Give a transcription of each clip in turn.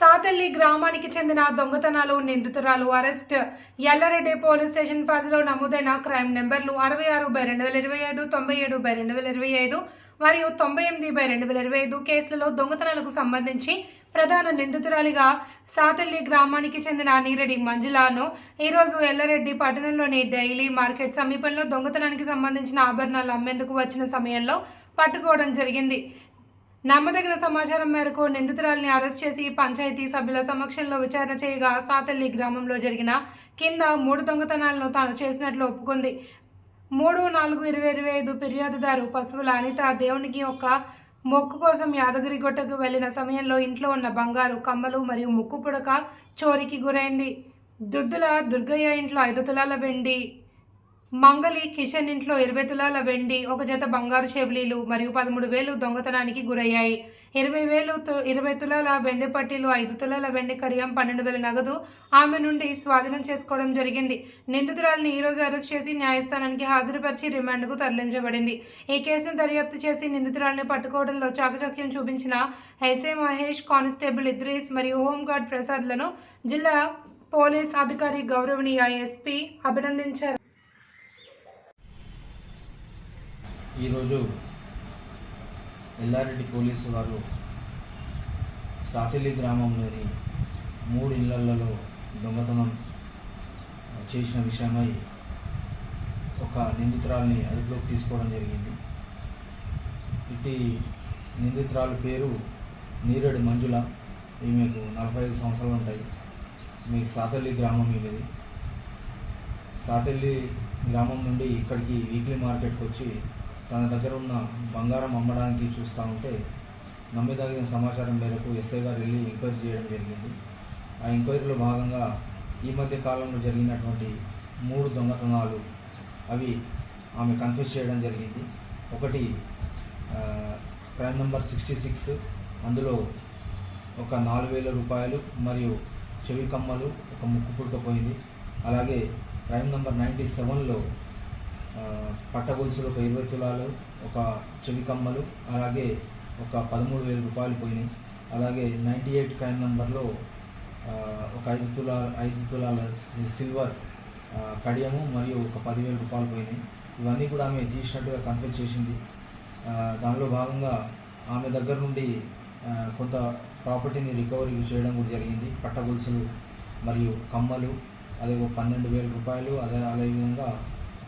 సాతల్లి గ్రామానికి చెందిన దొంగతనాలు నిందితురాలు అరెస్ట్. ఎల్లారెడ్డి పోలీస్ స్టేషన్ పరిధిలో నమోదైన క్రైమ్ నెంబర్లు అరవై ఆరు బై రెండు వేల ఇరవై ఐదు తొంభై ఏడు బై రెండు వేల ఇరవై ఐదు మరియు తొంభై ఎనిమిది బై రెండు వేల ఇరవై ఐదు కేసులలో దొంగతనాలకు సంబంధించి ప్రధాన నిందితురాలిగా సాతల్లి గ్రామానికి చెందిన నీరెడ్డి మంజులాను ఈరోజు ఎల్లారెడ్డి పట్టణంలోని డైలీ మార్కెట్ సమీపంలో దొంగతనానికి సంబంధించిన ఆభరణాలు అమ్మేందుకు వచ్చిన సమయంలో పట్టుకోవడం జరిగింది. నమ్మదగిన సమాచారం మేరకు నిందితురాల్ని అరెస్ట్ చేసి పంచాయతీ సభ్యుల సమక్షంలో విచారణ చేయగా సాతల్లి గ్రామంలో జరిగిన కింద మూడు దొంగతనాలను తాను చేసినట్లు ఒప్పుకుంది. మూడు నాలుగు ఇరవై ఇరవై ఐదు ఫిర్యాదుదారు పశువుల అనిత దేవునికి ఒక మొక్కు కోసం యాదగిరి గుట్టకు వెళ్ళిన సమయంలో ఇంట్లో ఉన్న బంగారు కమ్మలు మరియు ముక్కు పుడక చోరీకి గురైంది. దుద్దుల దుర్గయ్య ఇంట్లో ఐదు తులాల వెండి మంగళి కిచెన్ ఇంట్లో ఇరవై తులాల వెండి ఒక జత బంగారు చెవిలీలు మరియు పదమూడు వేలు దొంగతనానికి గురయ్యాయి. ఇరవై వేలు ఇరవై తులాల వెండి పట్టీలు ఐదు తులాల వెండి కడియం పన్నెండు వేల నగదు ఆమె నుండి స్వాధీనం చేసుకోవడం జరిగింది. నిందితురాలిని ఈరోజు అరెస్ట్ చేసి న్యాయస్థానానికి హాజరుపరిచి రిమాండ్కు తరలించబడింది. ఈ కేసును దర్యాప్తు చేసి నిందితురాలని పట్టుకోవడంలో చాకచక్యం చూపించిన ఎస్ఏ మహేష్ కానిస్టేబుల్ ఇద్రీస్ మరియు హోంగార్డ్ ప్రసాద్లను జిల్లా పోలీస్ అధికారి గౌరవనీయ ఎస్పీ అభినందించారు. ఈరోజు ఎల్లారెడ్డి పోలీసు వారు సాతిలి గ్రామంలోని మూడు ఇళ్ళలో దొంగతనం చేసిన విషయమై ఒక నిందితురాల్ని అదుపులోకి తీసుకోవడం జరిగింది. ఇటు నిందితురాల పేరు నీరెడు మంజుల. ఈమెకు నలభై ఐదు సంవత్సరాలు ఉంటాయి. మీకు సాతల్లి గ్రామం ఇది సాతల్లి గ్రామం నుండి ఇక్కడికి వీక్లీ మార్కెట్కి వచ్చి తన దగ్గర ఉన్న బంగారం అమ్మడానికి చూస్తూ ఉంటే నమ్మదగిన సమాచారం మేరకు ఎస్ఐ గారు వెళ్ళి ఎంక్వైరీ చేయడం జరిగింది. ఆ ఎంక్వైరీలో భాగంగా ఈ మధ్య కాలంలో జరిగినటువంటి మూడు దొంగతనాలు అవి ఆమె కన్ఫ్యూజ్ చేయడం జరిగింది. ఒకటి క్రైమ్ నెంబర్ సిక్స్టీ సిక్స్ అందులో ఒక నాలుగు వేల రూపాయలు మరియు చెవి కమ్మలు ఒక ముక్కు పుట్టుకపోయింది అలాగే క్రైమ్ నెంబర్ నైంటీ సెవెన్లో పట్టగొలుసులు ఒక ఇరవై తులాలు ఒక చెవి కమ్మలు అలాగే ఒక పదమూడు వేల రూపాయలు పోయినాయి. అలాగే నైంటీ ఎయిట్ క్రైమ్ నెంబర్లో ఒక ఐదు తులాల ఐదు తులాల సిల్వర్ కడియము మరియు ఒక పదివేల రూపాయలు పోయినాయి. ఇవన్నీ కూడా ఆమె తీసినట్టుగా కన్ఫ్యూజ్ చేసింది. దానిలో భాగంగా ఆమె దగ్గర నుండి కొంత ప్రాపర్టీని రికవరీ చేయడం కూడా జరిగింది. పట్టగొలుసులు మరియు కమ్మలు అదే ఒక పన్నెండు వేల రూపాయలు అదే అదేవిధంగా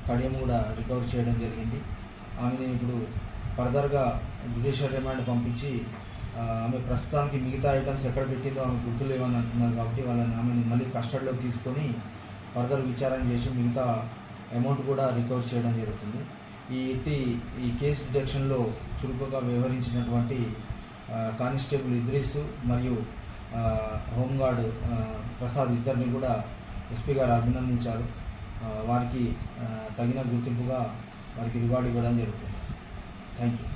కడియం కూడా రికవర్ చేయడం జరిగింది. ఆమెని ఇప్పుడు ఫర్దర్గా జ్యుడిషియల్ రిమాండ్ పంపించి ఆమె ప్రస్తుతానికి మిగతా ఐటమ్స్ ఎక్కడ పెట్టిందో ఆమె గుర్తులు లేవని అంటున్నారు కాబట్టి వాళ్ళని ఆమెని మళ్ళీ కస్టడీలోకి తీసుకొని ఫర్దర్ విచారణ చేసి మిగతా అమౌంట్ కూడా రికవర్ చేయడం జరుగుతుంది. ఈ ఇట్టి ఈ కేసు డిటెక్షన్లో చురుకుగా వ్యవహరించినటువంటి కానిస్టేబుల్ ఇద్రీస్ మరియు హోంగార్డు హోంగార్డ్ ప్రసాద్ ఇద్దరిని కూడా ఎస్పీ గారు అభినందించారు. వారికి తగిన గుర్తింపుగా వారికి రివార్డు ఇవ్వడం జరుగుతుంది. Thank you